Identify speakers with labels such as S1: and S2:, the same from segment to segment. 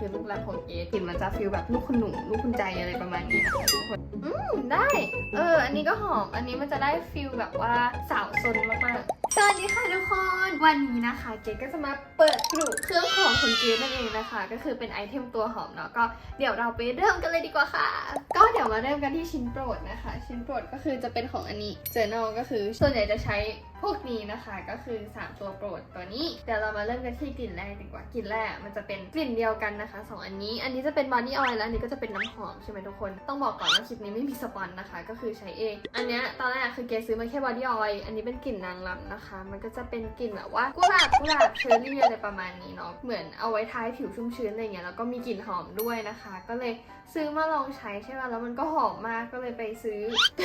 S1: คือลูกรักของเกดกลิ่นมันจะฟีลแบบลูกคุณหนูลูกคุณใจอะไรประมาณนี้ทุกคนอืมได้ เออ อันนี้ก็หอม อันนี้มันจะได้ฟีลแบบว่าสาวซนมากๆ สวัสดีค่ะทุกคน วันนี้นะคะ เกดก็จะมาเปิดกลุ่มเครื่องหอมของเกดนั่นเองนะคะ ก็คือเป็นไอเทมตัวหอมเนาะ ก็เดี๋ยวเราไปเริ่มกันเลยดีกว่าค่ะ ก็เดี๋ยวมาเริ่มกันที่ชิ้นโปรดนะคะ ชิ้นโปรดก็คือจะเป็นของอันนี้ Journal ก็คือส่วนใหญ่จะใช้ พวกนี้นะคะก็คือ 3 ตัวโปรดตัวนี้ เดี๋ยวเรามาเริ่มกันที่กลิ่นแรกดีกว่ากลิ่นแรกมันจะเป็นกลิ่นเดียวกันนะคะสองอันนี้ อันนี้จะเป็น body oil แล้วอันนี้ก็จะเป็นน้ำหอมใช่ไหมทุกคน ต้องบอกก่อนว่าคลิปนี้ไม่มีสปอนนะคะ ก็คือใช้เอง อันเนี้ยตอนแรกคือเกซื้อมาแค่ body oil อันนี้เป็นกลิ่นนางรำนะคะ มันก็จะเป็นกลิ่นแบบว่ากุหลาบกุหลาบเชอร์รี่อะไรประมาณนี้เนาะเหมือนเอาไว้ทาให้ผิวชุ่มชื้นอะไรเงี้ยแล้วก็มีกลิ่นหอมด้วยนะคะ ก็เลยซื้อมาลองใช้ใช่ป่ะแล้วมันก็หอมมากก็เลยไปซื้อ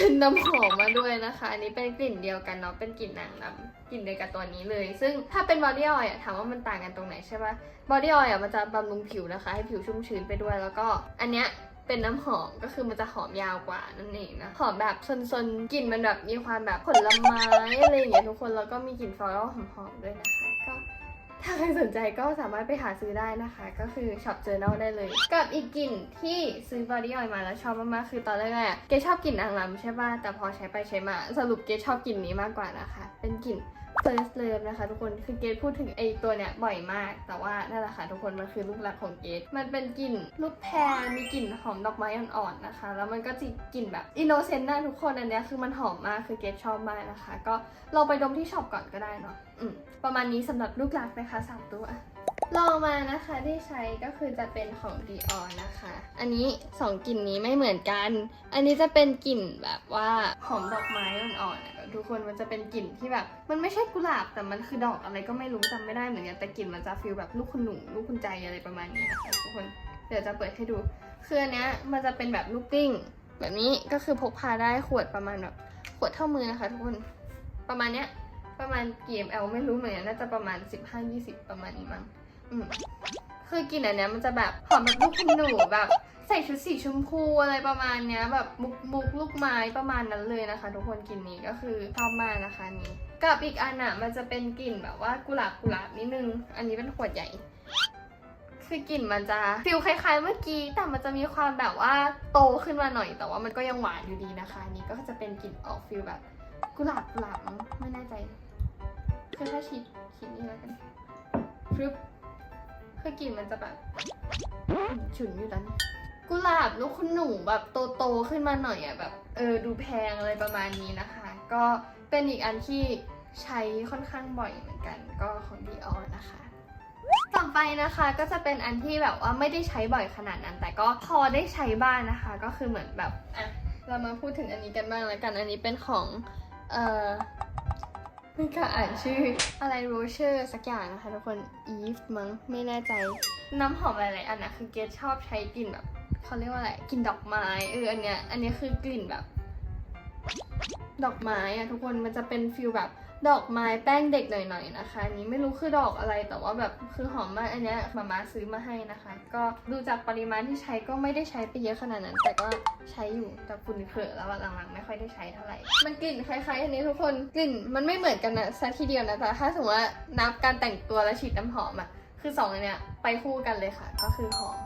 S1: นน้ำหอมมาด้วยนะคะ อันนี้เป็นกลิ่นเดียวกันเนาะเป็นกลิ่นางรำกลิ่นเดียวกับตัวนี้เลย ซึ่งถ้าเป็น body oil อะถามว่ามันต่างกันตรงไหนใช่ป่ะ body oil อะมันจะบำรุงผิวนะคะ ให้ผิวชุ่มชื้นไปด้วย แล้วก็อันเนี้ยเป็นน้ำหอมก็คือมันจะหอมยาวกว่านั่นเองนะ หอมแบบซนๆกลิ่นมันแบบมีความแบบผลไม้อะไรอย่างเงี้ยทุกคนแล้วก็มีกลิ่นฟลอรัลหอมๆด้วยนะคะก็ ถ้าใครสนใจก็สามารถไปหาซื้อได้นะคะ ก็คือช็อปเจอ r น a l ได้เลย กับอีกกลิ่นที่ซื้อบอดี้ออยล์มาแล้วชอบมากๆ คือตอนแรกอะเกชอบกลิ่นนางรำใช่ป่ะแต่พอใช้ไปใช้มา สรุปเกชอบกลิ่นนี้มากกว่านะคะ เป็นกลิ่น First Love นะคะ ทุกคนคือเกดพูดถึงไอตัวเนี้ยบ่อยมาก แต่ว่านั่นแหละค่ะทุกคนมันคือลูกรักของเกดมันเป็นกลิ่นลูกแพรมีกลิ่นหอมดอกไม้อ่อนๆนะคะ แล้วมันก็จะกลิ่นแบบอินโนเซนต์นะทุกคนอันเนี้ยคือมันหอมมากคือเกดชอบมากนะคะ ก็ลองไปดมที่ช็อปก่อนก็ได้เนาะอืมประมาณนี้สำหรับลูกรักนะคะสามตัว ลองมานะคะที่ใช้ก็คือจะเป็นของ Dior นะคะ อันนี้สองกลิ่นนี้ไม่เหมือนกัน อันนี้จะเป็นกลิ่นแบบว่าหอมดอกไม้อ่อนๆอะทุกคนมันจะเป็นกลิ่นที่แบบ มันไม่ใช่กุหลาบแต่มันคือดอกอะไรก็ไม่รู้จำไม่ได้เหมือนกันแต่กลิ่นมันจะฟีลแบบลูกคุณหนูลูกคุณใจอะไรประมาณนี้นะคะทุกคนเดี๋ยวจะเปิดให้ดูคืออันเนี้ยมันจะเป็นแบบลูกกลิ้ง แบบนี้ก็คือพกพาได้ขวดประมาณแบบขวดเท่ามือนะคะทุกคนประมาณเนี้ยประมาณกี่ ml ไม่รู้เหมือนกันน่าจะประมาณ 15-20 ประมาณนี้มั้ง อืมคือกลิ่นอันเนี้ยมันจะแบบหอมแบบลูกคุณหนูแบบใส่ชุดสีชมพูอะไรประมาณเนี้ยแบบมุกมุกลูกไม้ประมาณนั้นเลยนะคะ ทุกคนกลิ่นนี้ก็คือชอบมากนะคะนี้กับอีกอันอะมันจะเป็นกลิ่นแบบว่ากุหลาบกุหลาบนิดนึง อันนี้เป็นขวดใหญ่ คือกลิ่นมันจะฟิลคล้ายๆ เมื่อกี้ แต่มันจะมีความแบบว่าโตขึ้นมาหน่อย แต่ว่ามันก็ยังหวานอยู่ดีนะคะนี้ก็จะเป็นกลิ่นออกฟิลแบบ กุหลาบกุหลาบไม่แน่ใจคือถ้าฉีดฉีดนี่แล้วกันฟรึบ คือกลิ่นมันจะแบบฉุนอยู่ตอนนี้กุหลาบลูกคุณหนูแบบโตๆขึ้นมาหน่อยอะแบบเออดูแพงอะไรประมาณนี้นะคะ ก็เป็นอีกอันที่ใช้ค่อนข้างบ่อยเหมือนกัน ก็ของ Dior นะคะต่อไปนะคะก็จะเป็นอันที่แบบว่าไม่ได้ใช้บ่อยขนาดนั้น แต่ก็พอได้ใช้บ้างนะคะ ก็คือเหมือนแบบอะเรามาพูดถึงอันนี้กันบ้างแล้วกันอันนี้เป็นของเอ่อ ไม่กล้าอ่านชื่ออะไรโรเชอร์สักอย่างนะคะทุกคนอีฟมั้งไม่แน่ใจ น้ำหอมหลายๆอันนะคือเกดชอบใช้กลิ่นแบบเขาเรียกว่าอะไรกลิ่นดอกไม้เอออันเนี้ยอันนี้คือกลิ่นแบบ ดอกไม้อะทุกคนมันจะเป็นฟิลแบบ ดอกไม้แป้งเด็กหน่อยๆนะคะนี้ไม่รู้คือดอกอะไรแต่ว่าแบบคือหอมมากอันนี้มาม่าซื้อมาให้นะคะ ก็ดูจากปริมาณที่ใช้ก็ไม่ได้ใช้ไปเยอะขนาดนั้น แต่ก็ใช้อยู่แต่ฝุ่นเขอะแล้วหลังๆไม่ค่อยได้ใช้เท่าไหร่มันกลิ่นคล้ายๆอันนี้ทุกคนกลิ่นมันไม่เหมือนกันนะซะทีเดียวนะแต่ถ้าสมมติว่านับการแต่งตัวและฉีดน้ำหอมอะคือสองอันเนี้ยไปคู่กันเลยค่ะ ก็คือหอม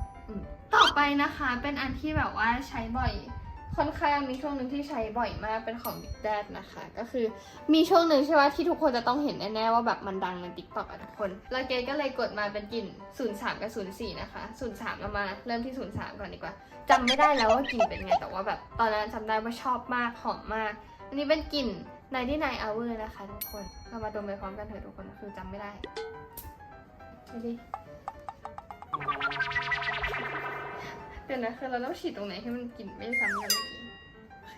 S1: ต่อไปนะคะเป็นอันที่แบบว่าใช้บ่อย ค่อนข้างมีช่วงหนึ่งที่ใช้บ่อยมากเป็นของ Big Dad นะคะ ก็คือมีช่วงหนึ่งใช่ไหมที่ทุกคนจะต้องเห็นแน่ๆว่าแบบมันดังใน TikTok อะทุกคน แล้วเกก็เลยกดมาเป็นกลิ่น 03 กับ 04 นะคะ 03เรามาเริ่มที่ 03 ก่อนดีกว่าจำไม่ได้แล้วว่ากลิ่นเป็นไง แต่ว่าแบบตอนนั้นจำได้ว่าชอบมากหอมมาก อันนี้เป็นกลิ่น99 hour นะคะทุกคน เรามาดมไปพร้อมกันเถอะทุกคนคือจำไม่ได้ดูดิ เดี๋ยวนะคือเราต้องฉีดตรงไหนให้มันกลิ่นไม่ซ้ำกันเมื่อกี้โอเค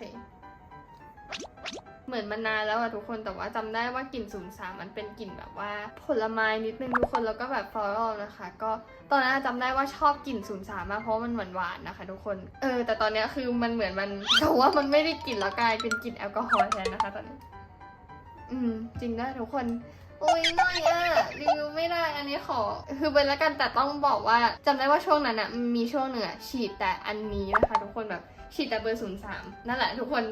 S1: เหมือนมันนานแล้วอะทุกคนแต่ว่าจำได้ว่ากลิ่น03มันเป็นกลิ่นแบบว่า ผลไม้นิดนึงทุกคนแล้วก็แบบฟลอรัลนะคะ ก็ตอนนั้นจำได้ว่าชอบกลิ่น03มากเพราะมันหวานหวานๆนะคะ ทุกคนเออแต่ตอนนี้คือมันเหมือนมันแต่ว่ามันไม่ได้กลิ่นแล้วกลายเป็นกลิ่นแอลกอฮอล์แทนนะคะ ตอนนี้ อืม จริงด้วยทุกคน อ้ยน้อยอะรีวิวไม่ได้อันนี้ขอ คือเป็นแล้วกันแต่ต้องบอกว่าจำได้ว่าช่วงนั้นอะมีช่วงหนึ่งอะฉีดแต่อันนี้นะคะทุกคนแบบฉีดแต่เบอร์ศูนย์สามนั่นแหละทุกคน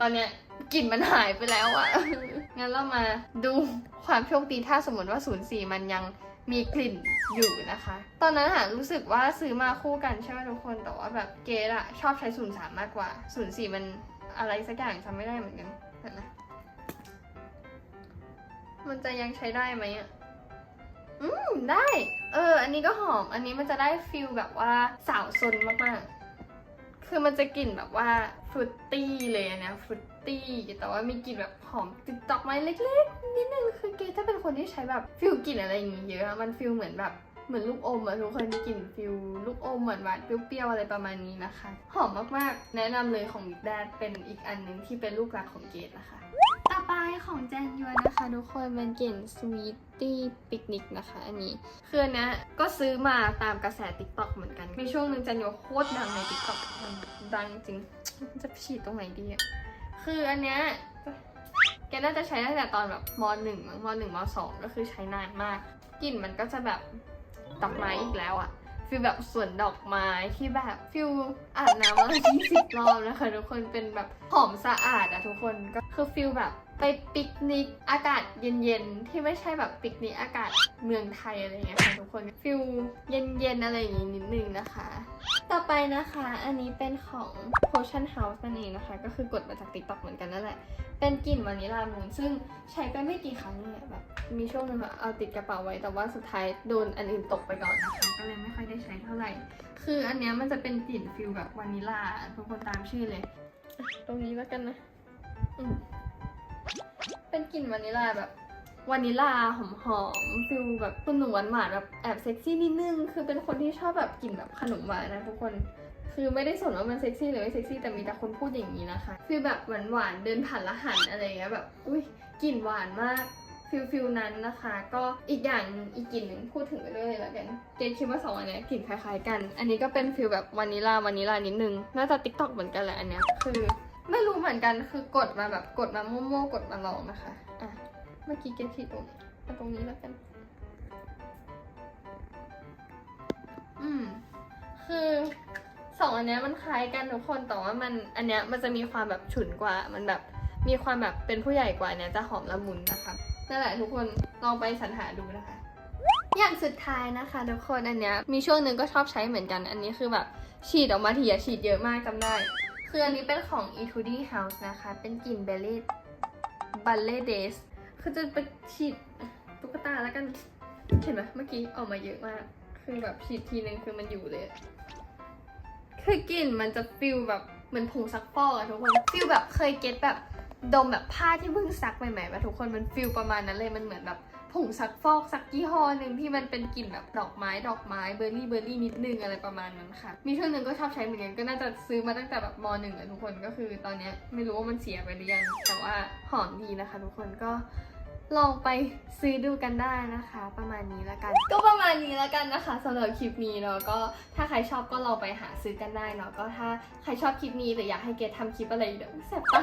S1: ตอนเนี้ยกลิ่นมันหายไปแล้วอะงั้นเรามาดูความโชคดีถ้าสมมติว่า 04 มันยังมีกลิ่นอยู่นะคะ ตอนนั้นอะรู้สึกว่าซื้อมาคู่กันใช่ไหมทุกคน แต่ว่าแบบเกดอะชอบใช้ศูนย์สามมากกว่าศูนย์สี่มันอะไรสักอย่างจำไม่ได้เหมือนกันแต่นะ มันจะยังใช้ได้ไหมอะ อืม ได้ เออ อันนี้ก็หอม อันนี้มันจะได้ฟิลแบบว่าสาวซนมากๆ คือมันจะกลิ่นแบบว่าฟรุตตี้เลยนะฟรุตตี้ แต่ว่ามีกลิ่นแบบหอมติดดอกไม้เล็กๆ นิดนึง คือเกถ้าเป็นคนที่ใช้แบบฟิลกลิ่นอะไรอย่างงี้เยอะ มันฟิลเหมือนแบบเหมือนลูกอมอะทุกคนกลิ่นฟิลลูกอมหวานๆเปรี้ยวๆอะไรประมาณนี้นะคะ หอมมากๆ แนะนำเลยของบิ๊กแดดเป็นอีกอันหนึงที่เป็นลูกรักของเกดนะคะ ไปของแจนยวนนะคะ ทุกคนเป็นกลิ่นสวีตตี้ปิกนิกนะคะ อันนี้คืออันเนี้ยก็ซื้อมาตามกระแส t ิ k t o k เหมือนกัน มีช่วงหนึ่งแจนยวนโคตรดังใน t ิ k t o k มันดังจริง จะฉีดตรงไหนดีอะคืออันเนี้ยแกน่าจะใช้ตั้งแต่ตอนแบบมหนึ่งมั้งมหนึ่งมสองก็คือใช้นานมากกลิ่นมันก็จะแบบดอกไม้อีกแล้วอะฟิลแบบสวนดอกไม้ที่แบบฟิลอาบน้ำมายี่สิบรอบนะคะ ทุกคนเป็นแบบหอมสะอาดอะทุกคนก็คือฟิลแบบ ไปปิกนิกอากาศเย็นๆ ที่ไม่ใช่แบบปิกนิกอากาศเมืองไทยอะไรอย่างเงี้ยค่ะทุกคนฟิลเย็นๆ อะไรอย่างงี้นิดนึงนะคะ ต่อไปนะคะ อันนี้เป็นของ Potion House นั่นเองนะคะ ก็คือกดมาจาก TikTok เหมือนกันนั่นแหละ เป็นกลิ่นวานิลลามูนซึ่งใช้ไปไม่กี่ครั้งเนี่ยแบบ มีช่วงหนึงแบบเอาติดกระเป๋าไว้ แต่ว่าสุดท้ายโดนอันอื่นตกไปก่อนนะคะก็เลยไม่ค่อยได้ใช้เท่าไหร่ คืออันเนี้ยมันจะเป็นกลิ่นฟิลแบบวานิลลาทุกคนตามชื่อเลยอะตรงนี้แล้วกันนะอืมเป็น กลิ่นวานิลลาแบบวานิลลาหอมๆฟิลแบบคุณหนูหวานแบบแอบเซ็กซี่นิดนึง คือเป็นคนที่ชอบแบบกลิ่นแบบขนมหวานนะทุกคน คือไม่ได้สนว่ามันเซ็กซี่หรือไม่เซ็กซี่แต่มีแต่คนพูดอย่างนี้นะคะฟีลแบบหวานๆเดินผ่านละหันอะไรเงี้ยแบบอุ้ยกลิ่นหวานมากฟิลฟิลนั้นนะคะ ก็อีกอย่างอีกกลิ่นหนึ่งพูดถึงไปด้วยเลยละกันเกณคิดว่าสองอันเนี้ยกลิ่นคล้ายๆกัน อันนี้ก็เป็นฟิลแบบวานิลาวานิลานิดนึงน่าจะติ๊กต็อกเหมือนกันแหละอันเนี้ยคือ ไม่รู้เหมือนกันคือกดมาแบบกดมามั่วๆกดมาลองนะคะอะเมื่อกี้เกณผิดตรงนี้เอาตรงนี้แล้วกัน อืม คือสองอันเนี้ยมันคล้ายกันทุกคนแต่ว่ามันอันเนี้ยมันจะมีความแบบฉุนกว่า มันแบบมีความแบบเป็นผู้ใหญ่กว่านเนี้ยจะหอมละมุนนะคะนั่นแหละทุกคนลองไปสรรหาดูนะคะ อย่างสุดท้ายนะคะทุกคนอันเนี้ยมีช่วงหนึ่งก็ชอบใช้เหมือนกัน อันนี้คือแบบฉีดออกมาทีอะฉีดเยอะมากจำได้ คืออันนี้เป็นของ e t u d y House นะคะ เป็นกลิ่นเบลลี่บัลเล่เดสคือจะไปฉีดตุ๊กตาแล้วกัน เห็นไหมเมื่อกี้ออกมาเยอะมาก คือแบบฉีดทีนึงคือมันอยู่เลย คือกลิ่นมันจะฟิลแบบเหมือนผงซักฟอกอะทุกคน ฟิลแบบเคยเก็ตแบบดมแบบผ้าที่เพิ่งซักใหม่ๆแบบทุกคน มันฟิลประมาณนั้นเลย มันเหมือนแบบ ผงซักฟอกซักยี่ห้อหนึ่งที่มันเป็นกลิ่นแบบดอกไม้ดอกไม้เบอร์รี่เบอร์รี่นิดนึงอะไรประมาณนั้นค่ะ มีช่วงหนึ่งก็ชอบใช้เหมือนกันก็น่าจะซื้อมาตั้งแต่แบบมหนึ่งอะทุกคนก็คือตอนนี้ไม่รู้ว่ามันเสียไปหรือยังแต่ว่าหอมดีนะคะ ทุกคนก็ ลองไปซื้อดูกันได้นะคะ ประมาณนี้แล้วกัน ก็ประมาณนี้แล้วกันนะคะสำหรับคลิปนี้เนาะก็ถ้าใครชอบก็ลองไปหาซื้อกันได้เนาะก็ถ้าใครชอบคลิปนี้หรืออยากให้เกดทำคลิปอะไรเดี๋ยวแสบตา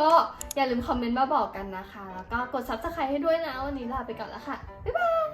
S1: ก็อย่าลืมคอมเมนต์มาบอกกันนะคะ แล้วก็กด subscribe ให้ด้วยนะวันนี้ลาไปก่อนแล้วค่ะบ๊ายบาย